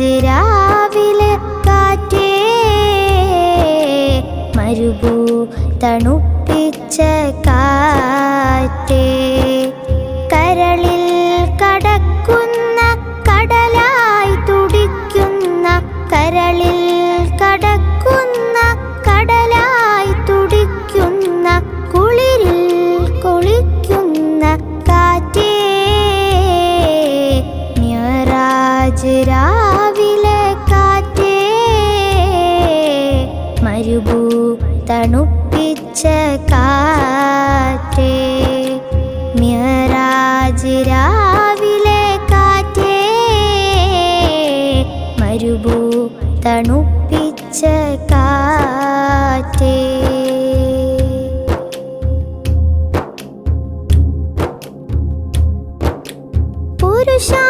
രാവിലെ കാറ്റേ മരുഭൂ തണുപ്പിച്ച കാറ്റേ. കരളിൽ കടക്കുന്ന കടലായി തുടിക്കുന്ന കരളിൽ കടക്കുന്ന കടലായി തുടിക്കുന്ന കുളിരിൽ കുളിക്കുന്ന കാറ്റേ. മിയറാജ് മരുഭൂ തണുപ്പിച്ച കാറ്റേ മ്യരാജ് രാവിലെ കാറ്റേ മരുഭൂ തണുപ്പിച്ച കാറ്റേ. പുരുഷാ